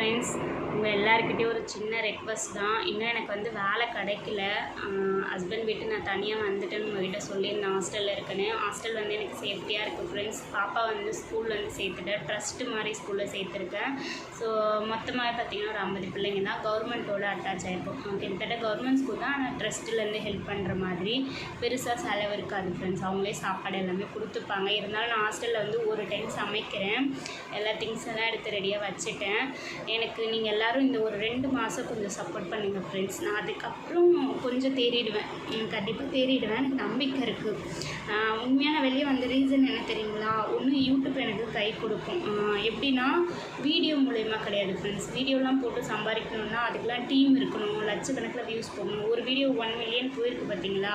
Friends உங்கள் எல்லாருக்கிட்டேயும் ஒரு சின்ன ரெக்வஸ்ட் தான். இன்னும் எனக்கு வந்து வேலை கிடைக்கல. ஹஸ்பண்ட் விட்டு நான் தனியாக வந்துட்டேன்னு உங்ககிட்ட சொல்லியிருந்தேன் ஹாஸ்டலில் இருக்கேன்னு. ஹாஸ்டல் வந்து எனக்கு சேஃப்டியாக இருக்குது ஃப்ரெண்ட்ஸ் பாப்பா வந்து ஸ்கூலில் வந்து சேர்த்துட்டேன் ட்ரஸ்ட்டு மாதிரி ஸ்கூலில் சேர்த்துருக்கேன். ஸோ மொத்தமாக பார்த்தீங்கன்னா ஒரு ஐம்பது பிள்ளைங்க தான் கவர்மெண்ட்டோட அட்டாச் ஆகிருக்கும் கிட்டத்தட்ட கவர்மெண்ட் ஸ்கூல் தான் ஆனால் ட்ரஸ்ட்டிலேருந்து ஹெல்ப் பண்ணுற மாதிரி. பெருசாக செலவு இருக்காது ஃப்ரெண்ட்ஸ் அவங்களே சாப்பாடு எல்லாமே கொடுத்துப்பாங்க. இருந்தாலும் நான் ஹாஸ்டலில் வந்து ஒரு டைம் சமைக்கிறேன். எல்லா திங்ஸ் எல்லாம் எடுத்து ரெடியாக வச்சுட்டேன். எனக்கு நீங்கள் எல்லோரும் இந்த ஒரு ரெண்டு மாதம் கொஞ்சம் சப்போர்ட் பண்ணுங்கள் ஃப்ரெண்ட்ஸ் நான் அதுக்கப்புறம் கொஞ்சம் தேறிடுவேன். கண்டிப்பாக தேறிடுவேன். எனக்கு நம்பிக்கை இருக்குது உண்மையான வெளியே வந்த ரீசன் என்ன தெரியுங்களா? ஒன்று யூடியூப் எனக்கு கை கொடுக்கும். எப்படின்னா வீடியோ மூலயமா கிடையாது ஃப்ரெண்ட்ஸ் வீடியோலாம் போட்டு சம்பாதிக்கணும்னா அதுக்கெலாம் டீம் இருக்கணும். லட்சக்கணக்கில் வியூஸ் போகணும் ஒரு வீடியோ ஒன் மில்லியன் போயிருக்கு பார்த்தீங்களா?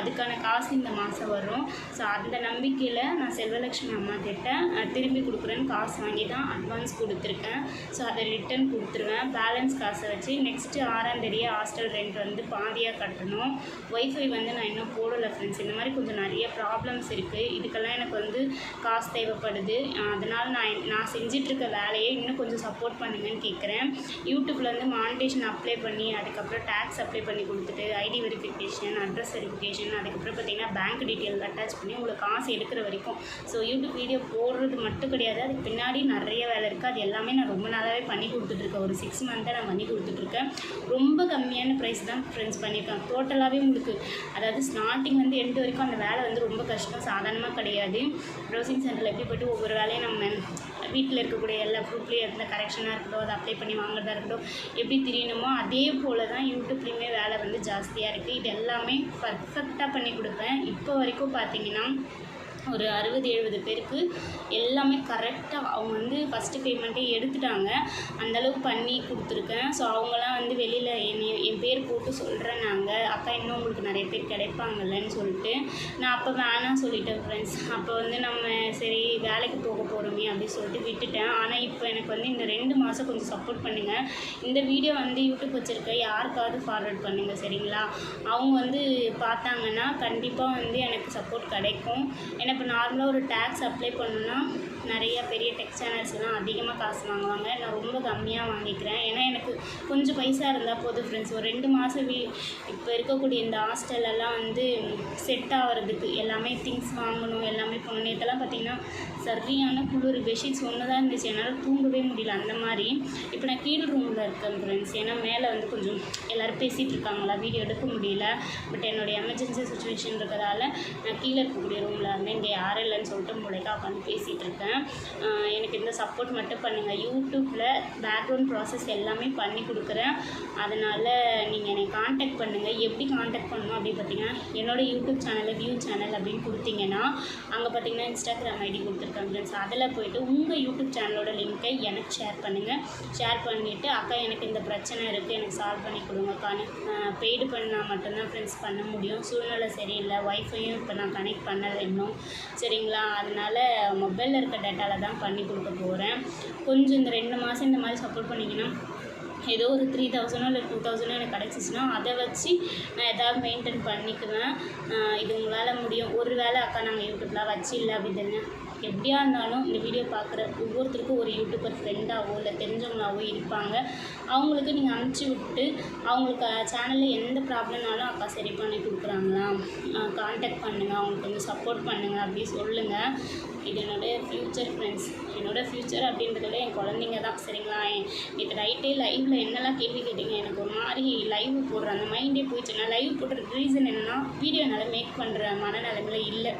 அதுக்கான காசு இந்த மாதம் வரும். ஸோ அந்த நம்பிக்கையில் நான் செல்வலட்சுமி அம்மா கிட்ட திரும்பி கொடுக்குறேன்னு காசு வாங்கி தான் அட்வான்ஸ் கொடுத்துருக்கேன். ஸோ அதை ரிட்டர்ன் கொடுத்துருவேன். பேலன்ஸ் காசை வச்சு நெக்ஸ்ட்டு ஆறாம் தேதியே ஹாஸ்டல் ரெண்ட் வந்து பாதியாக கட்டணும். ஒய்ஃபை வந்து நான் இன்னும் போடலை ஃப்ரெண்ட்ஸ் இந்த மாதிரி கொஞ்சம் நிறைய ப்ராப்ளம்ஸ் இருக்குது இதுக்கெல்லாம் எனக்கு வந்து காசு தேவைப்படுது. அதனால் நான் நான் செஞ்சிட்ருக்க வேலையை இன்னும் கொஞ்சம் சப்போர்ட் பண்ணுங்கன்னு கேட்குறேன் யூடியூப்லேருந்து மானிட்டேஷன் அப்ளை பண்ணி அதுக்கப்புறம் டேக்ஸ் அப்ளை பண்ணி கொடுத்துட்டு ஐடி வெரிஃபிகேஷன் அட்ரஸ் வெரிஃபிகேஷன் அதுக்கப்புறம் பார்த்திங்கன்னா பேங்க் டீட்டெயில் அட்டாச் பண்ணி உங்களுக்கு காசு எடுக்கிற வரைக்கும். ஸோ யூடியூப் வீடியோ போடுறது மட்டும் கிடையாது. அதுக்கு பின்னாடி நிறைய வேலை இருக்குது அது எல்லாமே நான் ரொம்ப நாளாகவே பண்ணி கொடுத்துட்ருக்கேன். ஒரு சிக்ஸ் மந்த்தாக நான் பண்ணி கொடுத்துட்ருக்கேன். ரொம்ப கம்மியான ப்ரைஸ் தான் ஃப்ரெண்ட்ஸ் பண்ணியிருக்கேன் டோட்டலாகவே உங்களுக்கு அதாவது ஸ்டார்டிங்லேருந்து எண்டு வரைக்கும் அந்த வேலை வந்து ரொம்ப கஷ்டம். சாதாரணமாக கிடையாது. ப்ரௌசிங் சென்டரில் எப்படி போய்ட்டு ஒவ்வொரு வேலையும் நம்ம வீட்டில் இருக்கக்கூடிய எல்லா குரூப்லேயும் இருந்த கரெக்ஷனாக இருக்கட்டும் அதை அப்ளை பண்ணி வாங்குறதா இருக்கட்டும் எப்படி தெரியணுமோ அதே போல் தான் யூடியூப்லேயுமே வேலை வந்து ஜாஸ்தியாக இருக்குது இது எல்லாமே பர்ஃபெக்டாக பண்ணி கொடுப்பேன். இப்போ வரைக்கும் பார்த்தீங்கன்னா ஒரு அறுபது எழுபது பேருக்கு எல்லாமே கரெக்டாக அவங்க வந்து ஃபஸ்ட்டு பேமெண்ட்டே எடுத்துட்டாங்க. அந்தளவுக்கு பண்ணி கொடுத்துருக்கேன். ஸோ அவங்களாம் வந்து வெளியில் என்னை என் பேர் போட்டு சொல்கிறேன் நாங்கள் அக்கா இன்னும் உங்களுக்கு நிறைய பேர் கிடைப்பாங்கல்லன்னு சொல்லிட்டு நான் அப்போ வேணாம் சொல்லிட்டேன் ஃப்ரெண்ட்ஸ் அப்போ வந்து நம்ம சரி வேலைக்கு போக போகிறோமே அப்படின்னு சொல்லிட்டு விட்டுட்டேன். ஆனால் இப்போ எனக்கு வந்து இந்த ரெண்டு மாதம் கொஞ்சம் சப்போர்ட் பண்ணுங்கள் இந்த வீடியோ வந்து யூடியூப் வச்சுருக்க யாருக்காவது ஃபார்வர்ட் பண்ணுங்கள் சரிங்களா? அவங்க வந்து பார்த்தாங்கன்னா கண்டிப்பாக வந்து எனக்கு சப்போர்ட் கிடைக்கும். ஏன்னா இப்போ நார்மலாக ஒரு டேக்ஸ் அப்ளை பண்ணுன்னா நிறைய பெரிய டெக் சேனல்ஸ்லாம் அதிகமாக காசு வாங்குவாங்க. நான் ரொம்ப கம்மியாக வாங்கிக்கிறேன். ஏன்னா எனக்கு கொஞ்சம் பைசா இருந்தால் போதும் ஃப்ரெண்ட்ஸ் ஒரு ரெண்டு மாதம் வீ இப்போ இருக்கக்கூடிய இந்த ஹாஸ்டல்லலாம் வந்து செட் ஆகிறதுக்கு எல்லாமே திங்ஸ் வாங்கணும் எல்லாமே பண்ணணும். இதெல்லாம் பார்த்திங்கன்னா சரியான குளிர் பெட்ஷீட்ஸ் ஒன்று தான் இருந்துச்சு. என்னால் தூங்கவே முடியல. அந்த மாதிரி இப்போ நான் கீழ் ரூமில் இருக்கேன் ஃப்ரெண்ட்ஸ் ஏன்னா மேலே வந்து கொஞ்சம் எல்லோரும் பேசிகிட்டு இருக்காங்களா? வீடியோ எடுக்க முடியல. பட் என்னுடைய எமர்ஜென்சி சுச்சுவேஷன் இருக்கிறதால நான் கீழே இருக்கக்கூடிய ரூமில் இருந்தேன். இங்கே யாரும் இல்லைன்னு சொல்லிட்டு மூளைக்கா உட்காந்து பேசிகிட்டு இருக்கேன். எனக்கு இந்த சப்போர்ட் மட்டும் பண்ணுங்கள் யூடியூப்பில் பேக்ரவுண்ட் ப்ராசஸ் எல்லாமே பண்ணி கொடுக்குறேன். அதனால் நீங்கள் என்னை காண்டாக்ட் பண்ணுங்கள் எப்படி காண்டாக்ட் பண்ணணும் அப்படின்னு பார்த்தீங்கன்னா என்னோடய யூடியூப் சேனலில் வியூ சேனல் அப்படின்னு கொடுத்தீங்கன்னா அங்கே பார்த்தீங்கன்னா இன்ஸ்டாகிராம் ஐடி கொடுத்துருக்கேன் ஃப்ரெண்ட்ஸ் அதில் போயிட்டு உங்கள் யூடியூப் சேனலோட லிங்க்கை எனக்கு ஷேர் பண்ணுங்கள் ஷேர் பண்ணிவிட்டு அக்கா எனக்கு இந்த பிரச்சனை இருக்குது எனக்கு சால்வ் பண்ணி கொடுங்கக்கான்னு பெய்டு பண்ணால் மட்டும்தான் ஃப்ரெண்ட்ஸ் பண்ண முடியும். சூழ்நிலை சரியில்லை. ஒய்ஃபையும் இப்போ நான் கனெக்ட் பண்ணலை இன்னும். சரிங்களா? அதனால் மொபைலில் இருக்க டேட்டாவில் தான் பண்ணி கொடுக்க போகிறேன் கொஞ்சம் இந்த ரெண்டு மாதம் இந்த மாதிரி சப்போர்ட் பண்ணிங்கன்னா ஏதோ ஒரு த்ரீ தௌசண்டோ இல்லை டூ தௌசண்டோ எனக்கு கிடச்சிச்சின்னா அதை வச்சு நான் எதாவது மெயின்டைன் பண்ணிக்குவேன். இது உங்களால் முடியும். ஒரு வேளை அக்கா நாங்கள் யூடியூப்லாம் வச்சு இல்லை அப்படின்னு எப்படியா இருந்தாலும் இந்த வீடியோ பார்க்குற ஒவ்வொருத்தருக்கும் ஒரு யூடியூபர் ஃப்ரெண்டாவோ இல்லை தெரிஞ்சவங்களாவோ இருப்பாங்க. அவங்களுக்கு நீங்கள் அனுப்பிச்சி விட்டு அவங்களுக்கு சேனலில் எந்த ப்ராப்ளம்னாலும் அக்கா சரி பண்ணி கொடுக்குறாங்களா? காண்டாக்ட் பண்ணுங்கள் அவங்களுக்கு கொஞ்சம் சப்போர்ட் பண்ணுங்கள் அப்படி சொல்லுங்கள் இது என்னுடைய ஃப்யூச்சர் ஃப்ரெண்ட்ஸ் என்னோடய ஃப்யூச்சர் அப்படின்றதுல என் குழந்தைங்க தான் சரிங்களா? நேற்று நைட்டே லைவில் என்னெல்லாம் கேள்வி கேட்டீங்க? எனக்கு ஒரு மாதிரி லைவ் போடுற அந்த மைண்டே போயிடுச்சு நான் லைவ் போடுறதுக்கு ரீசன் என்னென்னா வீடியோ என்னால் மேக் பண்ணுற மனநிலைமையில் இல்லை.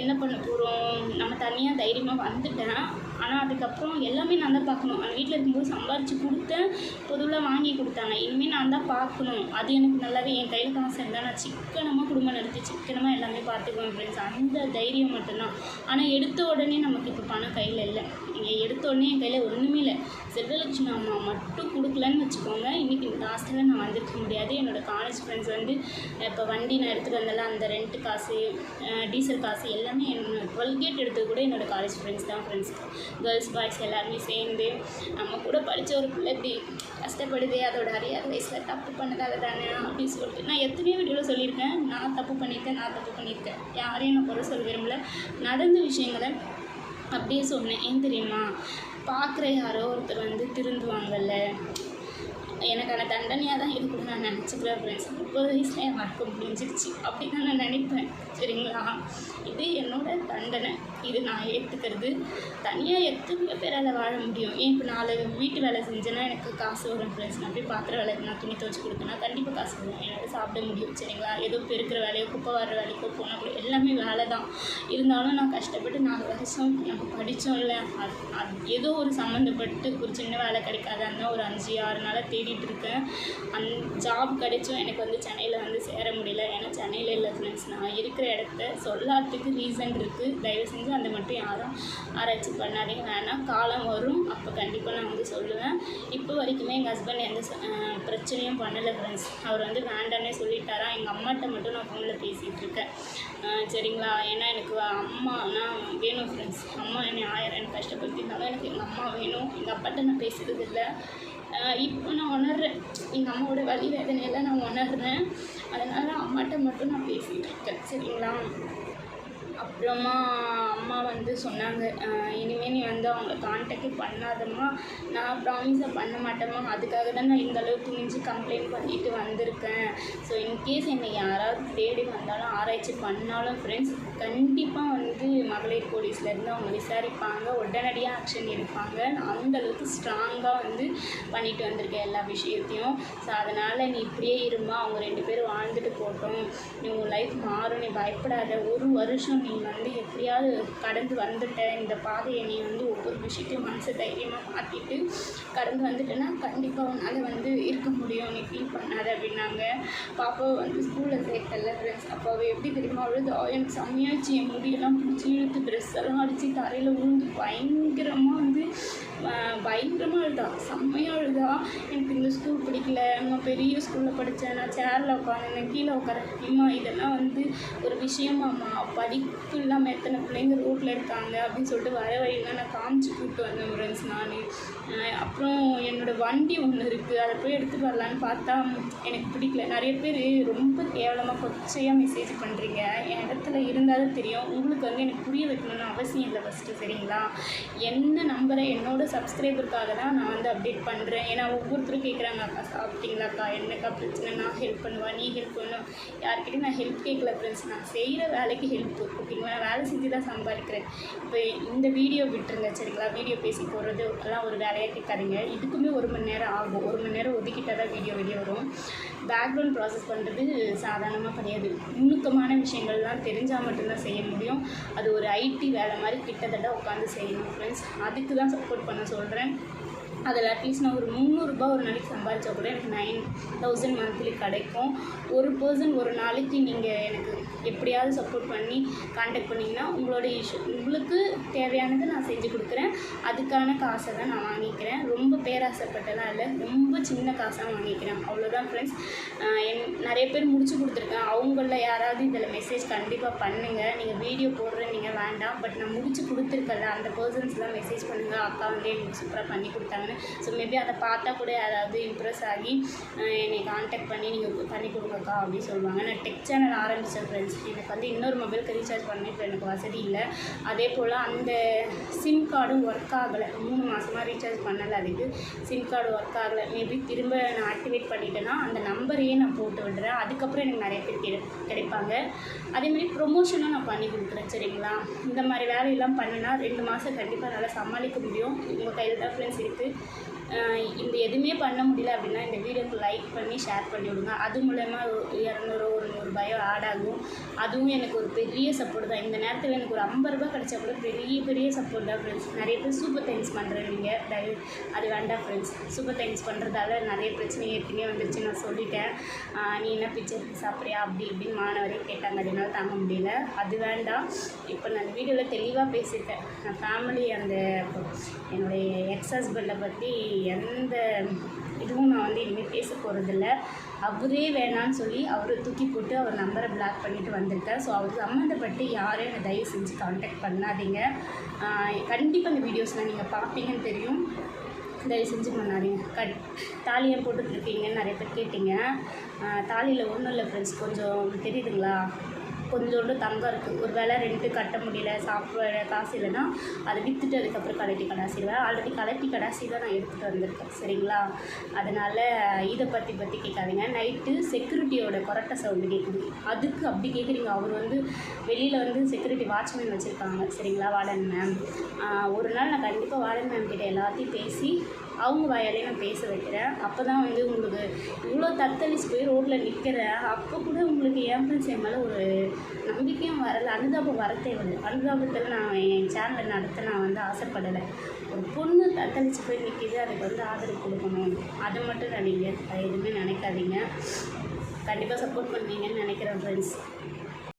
என்ன பண்ண போகிறோம் நம்ம தனியாக தைரியமாக வந்துட்டேன் ஆனால் அதுக்கப்புறம் எல்லாமே நான் தான் பார்க்கணும். அந்த வீட்டில் இருக்கும்போது சம்பாரித்து கொடுத்தேன் பொதுவில் வாங்கி கொடுத்தாங்க. இனிமேல் நான் தான் பார்க்கணும். அது எனக்கு நல்லாவே என் கையில் காசு இருந்தால் நான் சிக்கனமாக குடும்பம் நடத்தி சிக்கனமாக எல்லாமே பார்த்துக்குவேன் ஃப்ரெண்ட்ஸ் அந்த தைரியம் மட்டும்தான். ஆனால் எடுத்த உடனே நமக்கு இப்போ பணம் கையில் இல்லை. நீங்கள் எடுத்தோடனே என் கையில் ஒன்றுமே இல்லை. செல்வலட்சுமி அம்மா மட்டும் கொடுக்கலன்னு வச்சுக்கோங்க. இன்றைக்கி இந்த ஹாஸ்டலில் நான் வந்திருக்க முடியாது. என்னோடய காலேஜ் ஃப்ரெண்ட்ஸ் வந்து இப்போ வண்டி நான் எடுத்துகிட்டு வந்தால அந்த ரெண்ட் காசு டீசல் காசு எல்லாமே என்னோட டுவெல் கேட் எடுத்தது கூட என்னோட காலேஜ் ஃப்ரெண்ட்ஸ் தான் ஃப்ரெண்ட்ஸ் கேர்ள்ஸ் பாய்ஸ் எல்லாருமே சேர்ந்து நம்ம கூட படித்த ஒரு பிள்ளை இப்படி கஷ்டப்படுது. அதோட அறியாத வயசில் தப்பு பண்ணதால தானே அப்படின்னு சொல்லிட்டு. நான் எத்தனையோ வீடியோவில் சொல்லியிருக்கேன். நான் தப்பு பண்ணியிருக்கேன் நான் தப்பு பண்ணியிருக்கேன். யாரையும் நான் குறை சொல்ல விரும்பல. நடந்த விஷயங்களை அப்படியே சொன்னேன் ஏன் தெரியுமா? பார்க்குற யாரோ ஒருத்தர் வந்து திருந்துவாங்கல்ல. எனக்கான தண்டனையாக தான் இருக்கணும் நான் நினச்சிக்கிறேன் ஃப்ரெண்ட்ஸ் முப்பது வயசில் என் வாழ்க்கை முடிஞ்சிருச்சு. அப்படி தான் நான் நினைப்பேன் சரிங்களா? இது என்னோட தண்டனை. இது நான் ஏற்றுக்கிறது தனியாக எத்தனையோ பேரால் வாழ முடியும்? ஏன் இப்போ நாலு வீட்டு வேலை செஞ்சேன்னா எனக்கு காசு வரும் ஃப்ரெண்ட்ஸ் நான் போய் பாத்திர வேலைக்கு நான் துணி துவச்சி கொடுத்தேன்னா கண்டிப்பாக காசு வரும். என்னால் சாப்பிட முடியும் சரிங்களா? ஏதோ பெருக்கிற வேலையோ குப்பை வர வேலைக்கோ போனால் கூட எல்லாமே வேலை தான். இருந்தாலும் நான் கஷ்டப்பட்டு நாலு வருஷம் நம்ம படித்தோம் இல்லை. அது அது ஏதோ ஒரு சம்மந்தப்பட்டு ஒரு சின்ன வேலை கிடைக்காதான்னு ஒரு அஞ்சு ஆறு நாளாக தேடிட்டு இருக்கேன். அந் ஜாப் கிடைச்சும் எனக்கு வந்து சென்னையில் வந்து சேர முடியல. ஏன்னா சென்னையில் இல்லை ஃப்ரெண்ட்ஸ் நான் இருக்கிற இடத்த சொல்லாததுக்கு ரீசன் இருக்குது தயவு செஞ்சு அந்த மட்டும் யாரும் ஆராய்ச்சி பண்ணாதீங்க. வேணாம் காலம் வரும். அப்போ கண்டிப்பாக நான் வந்து சொல்லுவேன். இப்போ வரைக்குமே எங்கள் ஹஸ்பண்ட் எந்த பிரச்சனையும் பண்ணலை ஃப்ரெண்ட்ஸ் அவர் வந்து வேண்டானே சொல்லிட்டாரா? எங்கள் அம்மாட்ட மட்டும் நான் ஃபோனில் பேசிகிட்டு இருக்கேன். சரிங்களா? ஏன்னா எனக்கு அம்மா நான் வேணும் ஃப்ரெண்ட்ஸ் அம்மா என்னை ஆயிரம் எனக்கு கஷ்டப்படுத்திருந்தாலும் எனக்கு எங்கள் அம்மா வேணும். எங்கள் அப்பாட்ட நான் பேசுகிறது இல்லை. இப்போ நான் உணர்றேன். எங்கள் அம்மாவோட வழி வேதனையெல்லாம் நான் உணர்றேன். அதனால் அதனால் அம்மாட்ட மட்டும் நான் பேசிகிட்டு இருக்கேன். சரிங்களா? அப்புறமா அம்மா வந்து சொன்னாங்க இனிமேல் இனிமே நீ வந்து அவங்கள கான்டாக்ட் பண்ணாதம்மா. நான் ப்ராமிஸை பண்ண மாட்டேம்மா. அதுக்காக தான் நான் இந்த அளவு துணிஞ்சு கம்ப்ளைண்ட் பண்ணிட்டு வந்திருக்கேன். ஸோ இன்கேஸ் என்னை யாராவது தேடி வந்தாலும் ஆராய்ச்சி பண்ணாலும் ஃப்ரெண்ட்ஸ் கண்டிப்பாக வந்து மகளிர் போலீஸ்லேருந்து அவங்க விசாரிப்பாங்க. உடனடியாக ஆக்ஷன் எடுப்பாங்க. நான் அந்த அளவுக்கு ஸ்ட்ராங்காக வந்து பண்ணிட்டு வந்திருக்கேன் எல்லா விஷயத்தையும். ஸோ அதனால் நீ இப்படியே இருமா அவங்க ரெண்டு பேரும் வாழ்ந்துட்டு போட்டோம் நீ உன் லைஃப் மாறும். நீ பயப்படாத. ஒரு வருஷம் நீ வந்து எப்படியாவது கடந்து வந்துட்ட இந்த பாதையை நீ வந்து ஒவ்வொரு விஷயத்தையும் மனசை தைரியமாக மாற்றிட்டு கடந்து வந்துட்டேன்னா கண்டிப்பாக உன்னால் வந்து இருக்க முடியும். நீ ஃபீல் பண்ணாத அப்படின்னாங்க. பாப்பாவை வந்து ஸ்கூலில் சேர்த்தல ஃப்ரெண்ட்ஸ் அப்போ அவள் எப்படி தெரியுமா அழுது? எனக்கு செம்மையாச்சு என் முடியெல்லாம் பிடிச்சி இழுத்து ட்ரெஸ் எல்லாம் அடித்து தரையில் விழுந்து பயங்கரமாக வந்து பயங்கரமாக அழுதா செம்மையாக அழுதா எனக்கு இந்த ஸ்கூல் பிடிக்கல. நான் பெரிய ஸ்கூலில் படித்தேன் நான் சேரில் உட்காந்துனேன் கீழே உட்காரமா இதெல்லாம் வந்து ஒரு விஷயமாம்மா படிப்பு இல்லாமல் எத்தனை பிள்ளைங்க ரோட்டில் இருக்காங்க அப்படின்னு சொல்லிட்டு வர வழியில் நான் காமிச்சு கூப்பிட்டு வந்தேன் ஃப்ரெண்ட்ஸ் நான். அப்புறம் என்னோடய வண்டி ஒன்று இருக்குது அதை போய் எடுத்து வரலான்னு பார்த்தா எனக்கு பிடிக்கல. நிறைய பேர் ரொம்ப கேவலமாக கொச்சையாக மெசேஜ் பண்ணுறீங்க என் இடத்துல இருந்தாலும் தெரியும். உங்களுக்கு வந்து எனக்கு புரிய வைக்கணும்னு அவசியம் இல்லை ஃபஸ்ட்டு சரிங்களா? என்ன நம்பரை என்னோட அதுக்காக தான் நான் வந்து அப்டேட் பண்ணுறேன் ஏன்னா ஒவ்வொருத்தரும் கேட்குறாங்க அக்கா சாப்பிட்டீங்களாக்கா? என்னக்கா பிரச்சனை நான் ஹெல்ப் பண்ணுவேன் நீ ஹெல்ப் பண்ணும் யார்கிட்டையும் நான் ஹெல்ப் கேட்கல ஃப்ரெண்ட்ஸ் நான் செய்கிற வேலைக்கு ஹெல்ப் ஓகேங்களா நான் வேலை செஞ்சு தான் சம்பாதிக்கிறேன். இப்போ இந்த வீடியோ விட்டுருங்க சரிங்களா? வீடியோ பேசி போடுறது எல்லாம் ஒரு வேலையாக கேட்காதீங்க. இதுக்குமே ஒரு மணி நேரம் ஆகும். ஒரு மணி நேரம் ஒதுக்கிட்டால் தான் வீடியோ வெளியே வரும். பேக்ரவுண்ட் ப்ராசஸ் பண்ணுறது சாதாரணமாக கிடையாது. நுணுக்கமான விஷயங்கள்லாம் தெரிஞ்சால் மட்டும்தான் செய்ய முடியும். அது ஒரு ஐடி வேலை மாதிரி கிட்டத்தட்ட உட்காந்து செய்யணும் ஃப்ரெண்ட்ஸ் அதுக்கு தான் சப்போர்ட் பண்ண சொல்கிறேன் அதில் அட்லீஸ்ட் நான் ஒரு முந்நூறுரூபா ஒரு நாளைக்கு சம்பாதிச்சா கூட எனக்கு நைன் தௌசண்ட் மந்த்லி கிடைக்கும். ஒரு பர்சன் ஒரு நாளைக்கு நீங்கள் எனக்கு எப்படியாவது சப்போர்ட் பண்ணி காண்டாக்ட் பண்ணிங்கன்னா உங்களோட இஷ்யூ உங்களுக்கு தேவையானதை நான் செஞ்சு கொடுக்குறேன். அதுக்கான காசை தான் நான் வாங்கிக்கிறேன். ரொம்ப பேராசைப்பட்டெல்லாம் இல்லை ரொம்ப சின்ன காசாக வாங்கிக்கிறேன். அவ்வளோதான் ஃப்ரெண்ட்ஸ் என் நிறைய பேர் முடிச்சு கொடுத்துருக்கேன் அவங்கள யாராவது இதில் மெசேஜ் கண்டிப்பாக பண்ணுங்கள் நீங்கள் வீடியோ போடுறேன் நீங்கள் வேண்டாம். பட் நான் முடிச்சு கொடுத்துருக்கல அந்த பர்சன்ஸ்லாம் மெசேஜ் பண்ணுங்கள் அக்கா வந்து எனக்கு சூப்பராக பண்ணி கொடுத்தாங்க கொடுத்தாங்கன்னு ஸோ மேபி அதை பார்த்தா கூட யாராவது இம்ப்ரெஸ் ஆகி என்னை காண்டாக்ட் பண்ணி நீங்கள் பண்ணி கொடுங்கக்கா அப்படின்னு சொல்லுவாங்க. நான் டெக் சேனல் ஆரம்பித்தேன் ஃப்ரெண்ட்ஸ் எனக்கு வந்து இன்னொரு மொபைலுக்கு ரீசார்ஜ் பண்ண இப்போ எனக்கு வசதி இல்லை. அதே போல் அந்த சிம் கார்டும் ஒர்க் ஆகலை. மூணு மாதமாக ரீசார்ஜ் பண்ணலை. அதுக்கு சிம் கார்டு ஒர்க் ஆகலை. மேபி திரும்ப நான் ஆக்டிவேட் பண்ணிட்டேன்னா அந்த நம்பரையே நான் போட்டு விடுறேன். அதுக்கப்புறம் எனக்கு நிறைய பேர் கிடை கிடைப்பாங்க. அதேமாதிரி ப்ரொமோஷனும் நான் பண்ணி கொடுக்குறேன் சரிங்களா? இந்த மாதிரி வேலையெல்லாம் பண்ணினா ரெண்டு மாதம் கண்டிப்பாக நல்லா சமாளிக்க முடியும். உங்கள் கையில் தான் ஃப்ரெண்ட்ஸ் இருக்குது இந்த எதுவுமே பண்ண முடியல அப்படின்னா இந்த வீடியோக்கு லைக் பண்ணி ஷேர் பண்ணி விடுங்க. அது மூலயமா இரநூறு ஒரு நூறுபாயோ ஆட் ஆகும். அதுவும் எனக்கு ஒரு பெரிய சப்போர்ட் தான். இந்த நேரத்தில் எனக்கு ஒரு ஐம்பது ரூபாய் கிடச்சா கூட பெரிய பெரிய சப்போர்ட் தான் ஃப்ரெண்ட்ஸ் நிறைய பேர் சூப்பர் தேங்க்ஸ் பண்ணுறீங்க தயவு அது வேண்டாம் ஃப்ரெண்ட்ஸ் சூப்பர் தேங்க்ஸ் பண்ணுறதால நிறைய பிரச்சனை ஏற்கனவே வந்துருச்சு நான் சொல்லிட்டேன். நீ என்ன பிச்சை சாப்பிட்றியா? அப்படி இப்படின்னு மாணவரே கேட்டாங்க. அதனால தாங்க முடியல. அது வேண்டாம். இப்போ நான் வீடியோவில் தெளிவாக பேசிட்டேன். நான் ஃபேமிலி அந்த என்னுடைய எக்ஸ் ஹஸ்பண்டை பற்றி எந்த இதுவும் நான் வந்து இனிமேல் பேச போகிறதில்ல அவரே வேணான்னு சொல்லி அவரை தூக்கி போட்டு அவர் நம்பரை பிளாக் பண்ணிட்டு வந்திருக்கேன் ஸோ அவர் சம்மந்தப்பட்டு யாரையும் என்னை தயவு செஞ்சு காண்டாக்ட் பண்ணாதீங்க. கண்டிப்பாக இந்த வீடியோஸ்லாம் நீங்கள் பார்ப்பீங்கன்னு தெரியும். தயவு செஞ்சு பண்ணாதீங்க. கட் தாலியை போட்டுட்ருக்கீங்கன்னு நிறைய பேர் கேட்டீங்க. தாலியில் ஒன்றும் இல்லை ஃப்ரெண்ட்ஸ் கொஞ்சம் தெரியுதுங்களா? கொஞ்சோண்டு தங்கம் இருக்குது ஒரு வேளை ரெண்ட்டு கட்ட முடியல சாப்பிட காசு இல்லைன்னா அதை விற்றுட்டு அதுக்கப்புறம் கலட்டி கடாசிடுவேன். ஆல்ரெடி கலட்டி கடாசி தான் நான் எடுத்துகிட்டு வந்திருக்கேன். சரிங்களா? அதனால் இதை பற்றி பற்றி கேட்காதீங்க. நைட்டு செக்யூரிட்டியோட கொரட்டை சவுண்டு கேட்குது அதுக்கு அப்படி கேட்குறீங்க அவர் வந்து வெளியில் வந்து செக்யூரிட்டி வாட்ச்மேன் வச்சுருக்காங்க. சரிங்களா வார்டன் மேம் ஒரு நாள் நான் கண்டிப்பாக வார்டன் மேம் கிட்ட எல்லாத்தையும் பேசி அவங்க வாயாலே நான் பேச வைக்கிறேன். அப்போ தான் வந்து உங்களுக்கு தத்தளிச்சு போய் ரோட்டில் நிற்கிறேன் அப்போ கூட உங்களுக்கு என் என் மேலே ஒரு நம்பிக்கையும் வரலை. அனுதாபம் வர தேவையில்லை. அனுதாபத்தில் நான் என் சேனலை நடத்த நான் வந்து ஆசைப்படலை. ஒரு பொண்ணு தத்தளிச்சு போய் நிற்கிது அதுக்கு வந்து ஆதரவு கொடுக்கணும். அதை மட்டும் நினைங்க. எதுவுமே நினைக்காதீங்க. கண்டிப்பாக சப்போர்ட் பண்ணுவீங்கன்னு நினைக்கிறேன் ஃப்ரெண்ட்ஸ்